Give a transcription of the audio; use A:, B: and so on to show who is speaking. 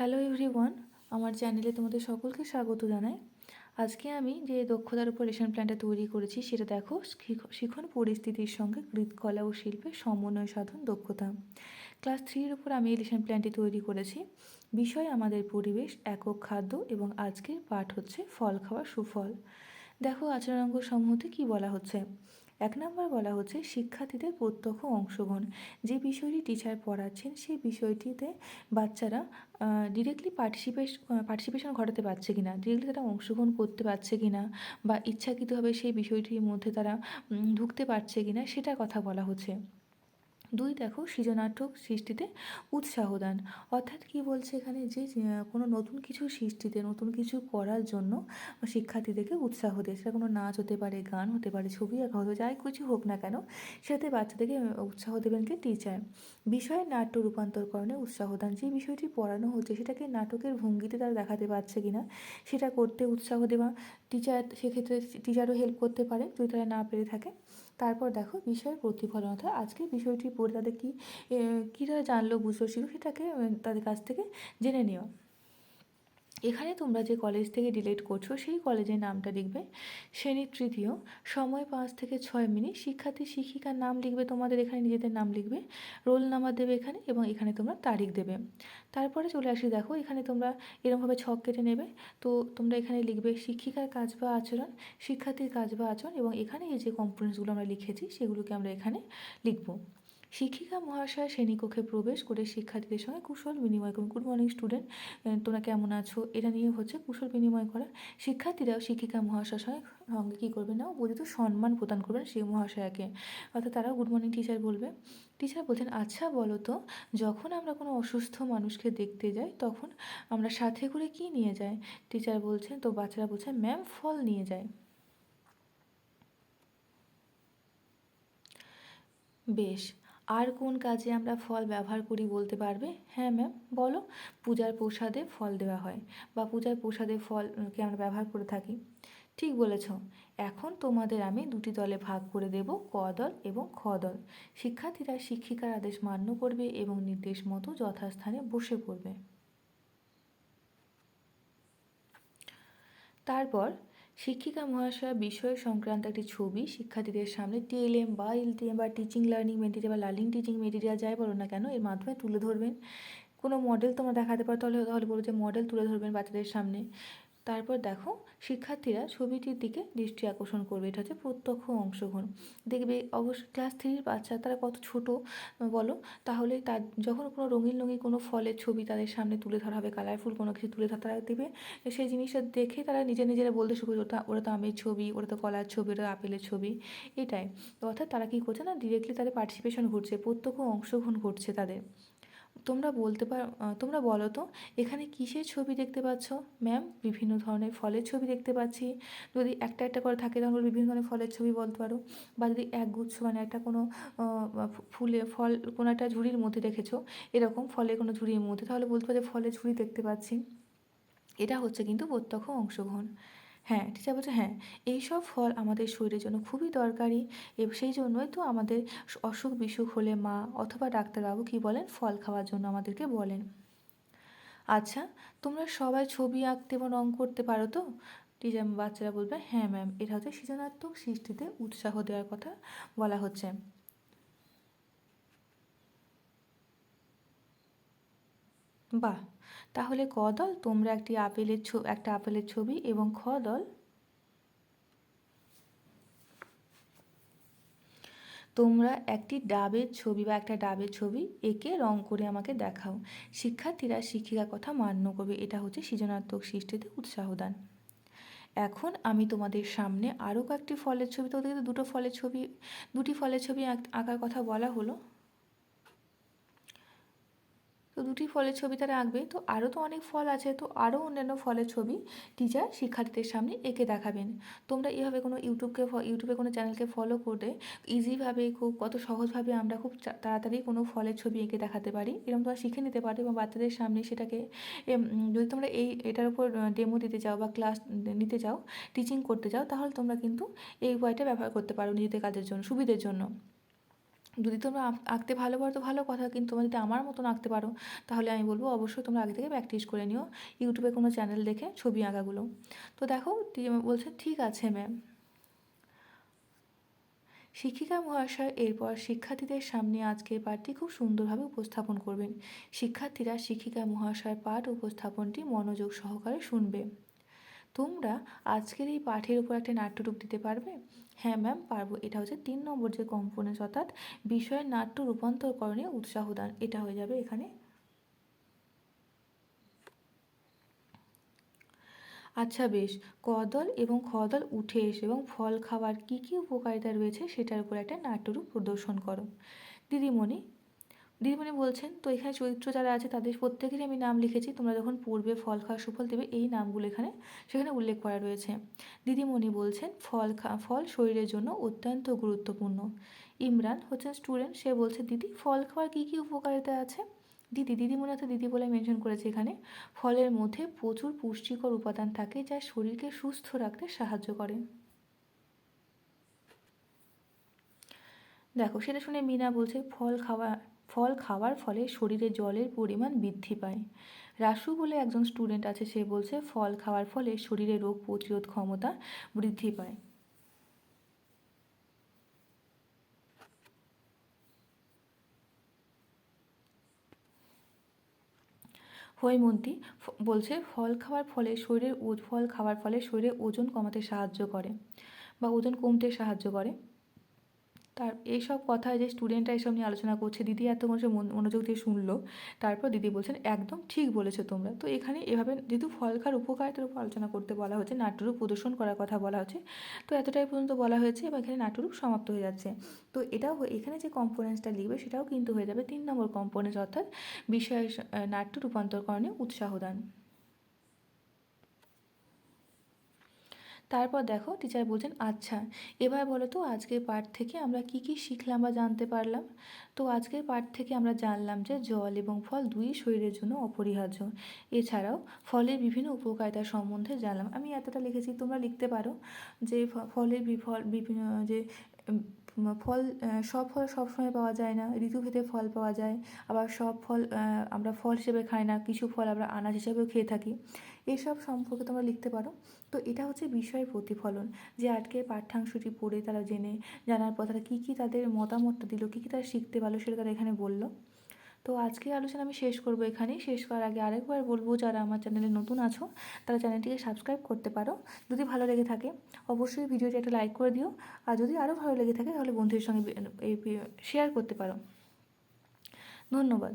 A: Hello everyone আমার চ্যানেলে তোমাদের সকলকে স্বাগত জানাই। আজকে আমি যে দক্ষতার উপর রেশন প্ল্যানটা তৈরি করেছি, সেটা দেখো শিখ- শিখন পরিস্থিতির সঙ্গে কৃতকলা ও শিল্পের সমন্বয় সাধন দক্ষতা। ক্লাস থ্রির উপর আমি এই লেসন প্ল্যানটি তৈরি করেছি। বিষয় আমাদের পরিবেশ, একক খাদ্য এবং আজকের পাঠ হচ্ছে ফল খাওয়ার সুফল। দেখো আচরণাঙ্গ সমূহতে কি বলা হচ্ছে? এক নম্বর বলা হচ্ছে শিক্ষার্থীদের প্রত্যক্ষ অংশগ্রহণ। যে বিষয়টি টিচার পড়াচ্ছেন, সেই বিষয়টিতে বাচ্চারা ডিরেক্টলি পার্টিসিপেশ পার্টিসিপেশন ঘটাতে পারছে কি না ডিরেক্টলি তারা অংশগ্রহণ করতে পারছে কিনা, বা ইচ্ছাকৃতভাবে সেই বিষয়টির মধ্যে তারা ঢুকতে পারছে কি না সেটার কথা বলা হচ্ছে। দুই দেখো সৃজনাত্মক সৃষ্টিতে উৎসাহ দান। অর্থাৎ কি বলছে এখানে যে কোনো নতুন কিছু সৃষ্টিতে, নতুন কিছু করার জন্য শিক্ষার্থীদেরকে উৎসাহ দেয়। সেটা কোনো নাচ হতে পারে, গান হতে পারে, ছবি আঁকা হতে যাই কিছু হোক না কেন, সেটাতে বাচ্চাদেরকে উৎসাহ দেবেন কে টিচার বিষয়ের নাট্য রূপান্তরকরণে উৎসাহ দান। যে বিষয়টি পড়ানো হচ্ছে, সেটাকে নাটকের ভঙ্গিতে তারা দেখাতে পারছে কিনা, সেটা করতে উৎসাহ দেওয়া। টিচার সেক্ষেত্রে টিচারও হেল্প করতে পারে, যদি তারা না পেরে থাকে। তারপর দেখো বিষয়ের প্রতিফলন, অর্থাৎ আজকে বিষয়টি পড়ে তাদের কী কীভাবে জানলো, বুঝলো, শিখলো, সেটাকে তাদের কাছ থেকে জেনে নেওয়া এখানে তোমরা যে কলেজ থেকে ডিলেট করছ, সেই কলেজের নামটা লিখবে শ্রেণি তৃতীয়। সময় পাঁচ থেকে ছয় মিনিট। শিক্ষার্থী, শিক্ষিকার নাম লিখবে তোমাদের এখানে, নিজেদের নাম লিখবে। রোল নাম্বার দেবে এখানে এবং এখানে তোমরা তারিখ দেবে। তারপরে চলে আসি, দেখো, এখানে তোমরা এরকমভাবে ছক কেটে নেবে। তো তোমরা এখানে লিখবে শিক্ষিকার কাজ বা আচরণ, শিক্ষার্থীর কাজ বা আচরণ এবং এখানে এই যে কম্পোনেন্টসগুলো আমরা লিখেছি, সেগুলোকে আমরা এখানে লিখব। শিক্ষিকা মহাশয় শ্রেণীকক্ষে প্রবেশ করে শিক্ষার্থীদের সঙ্গে কুশল বিনিময় করুন। গুড মর্নিং স্টুডেন্ট তোমরা কেমন আছো? এটা নিয়ে হচ্ছে কুশল বিনিময় করা। শিক্ষার্থীরাও শিক্ষিকা মহাশয়ের সঙ্গে সঙ্গে কী করবে না? উপযুক্ত সম্মান প্রদান করবেন সেই মহাশয়াকে। অর্থাৎ তারাও গুড মর্নিং টিচার বলবে। টিচার বলছেন আচ্ছা বলো তো, যখন আমরা কোনো অসুস্থ মানুষকে দেখতে যাই, তখন আমরা সাথে করে কি নিয়ে যাই? টিচার বলছেন, তো বাচ্চারা বলছেন ম্যাম, ফল নিয়ে যায় বেশ আর কোন কাজে আমরা ফল ব্যবহার করি বলতে পারবে? হ্যাঁ ম্যাম বলো। পূজার প্রসাদে ফল দেওয়া হয় বা পূজার প্রসাদে ফলকে আমরা ব্যবহার করে থাকি। ঠিক বলেছ। এখন তোমাদের আমি দুটি দলে ভাগ করে দেব, ক দল এবং খ দল। শিক্ষার্থীরা শিক্ষিকার আদেশ মান্য করবে এবং নির্দেশ মতো যথাস্থানে বসে পড়বে। তারপর শিক্ষিকা মহাশয়া বিষয় সংক্রান্ত একটি ছবি শিক্ষার্থীদের সামনে টিএলএম বা এলটিএম বা টিচিং লার্নিং মেটেরিয়াল বা লার্নিং টিচিং মেটেরিয়াল যাই বলো না কেন, এর মাধ্যমে তুলে ধরবেন। কোনো মডেল তোমরা দেখাতে পারো, তাহলে তাহলে বলো যে মডেল তুলে ধরবেন বাচ্চাদের সামনে। তারপর দেখো, শিক্ষার্থীরা ছবিটির দিকে দৃষ্টি আকর্ষণ করবে। এটা হচ্ছে প্রত্যক্ষ অংশগ্রহণ। দেখবে অবশ্য ক্লাস থ্রির বাচ্চা, তারা কত ছোট, বলো? তাহলে তার যখন কোনো রঙিন রঙিন কোনো ফলের ছবি তাদের সামনে তুলে ধরা হবে কালারফুল কোনো কিছু তুলে ধরা তারা দেবে, সেই জিনিসটা দেখে তারা নিজে নিজেরা বলতে শুরু করবে, ওটা ওটা তো আমের ছবি, ওটা তো কলার ছবি, ওটা আপেলের ছবি। এটাই। অর্থাৎ তারা কী করছে না ডিরেক্টলি তাদের পার্টিসিপেশন ঘটছে প্রত্যক্ষ অংশগ্রহণ ঘটছে তাদের। তোমরা বলতে পার তোমরা বলো তো, এখানে কিসের ছবি দেখতে পাচ্ছ? ম্যাম বিভিন্ন ধরনের ফলের ছবি দেখতে পাচ্ছি। যদি একটা একটা করে থাকে তাহলে বিভিন্ন ধরনের ফলের ছবি বলতে পারো। বা যদি একগুচ্ছ মানে একটা কোনো ফুলে, ফল কোনো একটা ঝুড়ির মধ্যে রেখেছো, এরকম ফলের কোনো ঝুড়ির মধ্যে, তাহলে বলতে পারো যে ফলের ঝুড়ি দেখতে পাচ্ছি। এটা হচ্ছে কিন্তু প্রত্যক্ষ অংশগ্রহণ। হ্যাঁ টিচার বলছে হ্যাঁ এইসব ফল আমাদের শরীরের জন্য খুবই দরকারি। সেই জন্যই তো আমাদের অসুখ বিসুখ হলে মা অথবা ডাক্তারবাবু কী বলেন? ফল খাওয়ার জন্য আমাদেরকে বলেন। আচ্ছা তোমরা সবাই ছবি আঁকতে এবং রং করতে পারো তো? টিচার বাচ্চারা বলবে হ্যাঁ ম্যাম এটা হচ্ছে সৃজনাত্মক সৃষ্টিতে উৎসাহ দেওয়ার কথা বলা হচ্ছে। বাহ, তাহলে ক দল? তোমরা একটি আপেলের একটা আপেলের ছবি এবং খ দল? তোমরা একটি ডাবের ছবি বা একটা ডাবের ছবি এঁকে রং করে আমাকে দেখাও। শিক্ষার্থীরা শিক্ষিকার কথা মান্য করবে। এটা হচ্ছে সৃজনাত্মক সৃষ্টিতে উৎসাহ দান এখন আমি তোমাদের সামনে আরও কয়েকটি ফলের ছবি তো দুটো ফলের ছবি, দুটি ফলের ছবি আঁক- আঁকার কথা বলা হলো। তো দুটি ফলের ছবি তারা আঁকবে। তো আরও তো অনেক ফল আছে, তো আরও অন্যান্য ফলের ছবি টিচার শিক্ষার্থীদের সামনে এঁকে দেখাবেন। তোমরা এভাবে কোনো ইউটিউবকে ইউটিউবে কোনো চ্যানেলকে ফলো করে ইজিভাবে খুব, কত সহজভাবে আমরা খুব তাড়াতাড়ি কোনো ফলের ছবি এঁকে দেখাতে পারি। এরকম তোমরা শিখে নিতে পারো এবং বাচ্চাদের সামনে সেটাকে যদি তোমরা এই, এটার উপর ডেমো দিতে চাও বা ক্লাস নিতে চাও টিচিং করতে চাও, তাহলে তোমরা কিন্তু এই উপায়টা ব্যবহার করতে পারো নিজেদের কাজের জন্য, সুবিধের জন্য। যদি তোমরা আঁকতে ভালো পারো তো ভালো কথা। কিন্তু তোমরা যদি আমার মতন আঁকতে পারো, তাহলে আমি বলব অবশ্যই তোমরা আগে থেকে প্র্যাকটিস করে নিও। ইউটিউবে কোনো চ্যানেল দেখে ছবি আঁকাগুলো। তো দেখো বলছে, ঠিক আছে ম্যাম শিক্ষিকা মহাশয় এরপর শিক্ষার্থীদের সামনে আজকের পাঠটি খুব সুন্দরভাবে উপস্থাপন করবেন। শিক্ষার্থীরা শিক্ষিকা মহাশয়ের পাঠ উপস্থাপনটি মনোযোগ সহকারে শুনবে। তোমরা আজকের এই পাঠের উপর একটা নাট্যরূপ দিতে পারবে? হ্যাঁ ম্যাম পারব। এটা হচ্ছে তিন নম্বর যে কম্পোনেন্স অর্থাৎ বিষয়ের নাট্য রূপান্তরকরণে উৎসাহ দান। এটা হয়ে যাবে এখানে। আচ্ছা বেশ, কদল এবং খদল উঠে এসে এবং ফল খাওয়ার কী কী উপকারিতা রয়েছে সেটার উপর একটা নাট্যরূপ প্রদর্শন করো। দিদিমণি দিদিমণি বলছেন, তো এখানে চরিত্র যারা আছে তাদের প্রত্যেকেরই আমি নাম লিখেছি। তোমরা যখন পূর্বে ফল খাওয়া সুফল দেবে, এই নামগুলো এখানে, সেখানে উল্লেখ করা রয়েছে। দিদিমণি বলছেন, ফল, খা, ফল শরীরের জন্য অত্যন্ত গুরুত্বপূর্ণ। ইমরান হচ্ছেন স্টুডেন্ট, সে বলছে, দিদি, ফল খাওয়ার কী কী উপকারিতা আছে? দিদি, দিদিমণি অর্থাৎ দিদি বলে মেনশন করেছে এখানে, ফলের মধ্যে প্রচুর পুষ্টিকর উপাদান থাকে যা শরীরকে সুস্থ রাখতে সাহায্য করে। দেখো, সেটা শুনে মিনা বলছে, ফল খাওয়া ফল খাওয়ার ফলে শরীরে জলের পরিমাণ বৃদ্ধি পায়। রাসু বলে একজন স্টুডেন্ট আছে, সে বলছে, ফল খাওয়ার ফলে শরীরে রোগ প্রতিরোধ ক্ষমতা বৃদ্ধি পায়। হৈমন্তী বলছে, ফল খাওয়ার ফলে শরীরের ফল খাওয়ার ফলে শরীরে ওজন কমাতে সাহায্য করে বা ওজন কমতে সাহায্য করে। তার, এইসব কথা যে স্টুডেন্টরা এসব নিয়ে আলোচনা করছে, দিদি এত মানুষ মনোযোগ দিয়ে শুনলো। তারপর দিদি বলছেন, একদম ঠিক বলেছ তোমরা। তো এখানে এভাবে যেহেতু ফল খাওয়ার উপকারিতার উপর আলোচনা করতে বলা হচ্ছে, নাট্যরূপ প্রদর্শন করার কথা বলা হচ্ছে, তো এতটাই পর্যন্ত বলা হয়েছে, এবার এখানে নাট্যরূপ সমাপ্ত হয়ে যাচ্ছে। তো এটাও এখানে যে কম্পোনেন্সটা লিখবে, সেটাও কিন্তু হয়ে যাবে তিন নম্বর কম্পোনেন্স অর্থাৎ বিষয়ের নাট্য রূপান্তরকরণে উৎসাহ দান। তারপর দেখো টিচার বলছেন আচ্ছা এবার বলো তো আজকের পাঠ থেকে আমরা কি কি শিখলাম বা জানতে পারলাম? তো আজকের পাঠ থেকে আমরা জানলাম যে জল এবং ফল দুই শরীরের জন্য অপরিহার্য। এছাড়াও ফলের বিভিন্ন উপকারিতা সম্বন্ধে জানলাম। আমি এতটা লিখেছি, তোমরা লিখতে পারো যে ফলের বিফল, বিভিন্ন যে ফল সব ফল সবসময় পাওয়া যায় না। ঋতুভেদে ফল পাওয়া যায়। আবার সব ফল আমরা ফল হিসেবে খাই না। কিছু ফল আমরা আনাজ হিসেবেও খেয়ে থাকি। এসব সম্পর্কে তোমরা লিখতে পারো। তো এটা হচ্ছে বিষয়ের প্রতিফলন। যে আজকে পাঠ্যাংশটি পড়ে তারা জেনে, জানার পর তারা কী কী তাদের মতামতটা দিল, কী কী তারা শিখতে পারল সেটা তারা এখানে বলল। তো আজকের আলোচনা আমি শেষ করব এখানেই। শেষ করার আগে আরেকবার বলব, যারা আমার চ্যানেলে নতুন আছো, তারা চ্যানেলটিকে সাবস্ক্রাইব করতে পারো। যদি ভালো লেগে থাকে, অবশ্যই ভিডিওটি একটা লাইক করে দিও। আর যদি আরও ভালো লেগে থাকে, তাহলে বন্ধুদের সঙ্গে এই শেয়ার করতে পারো। ধন্যবাদ।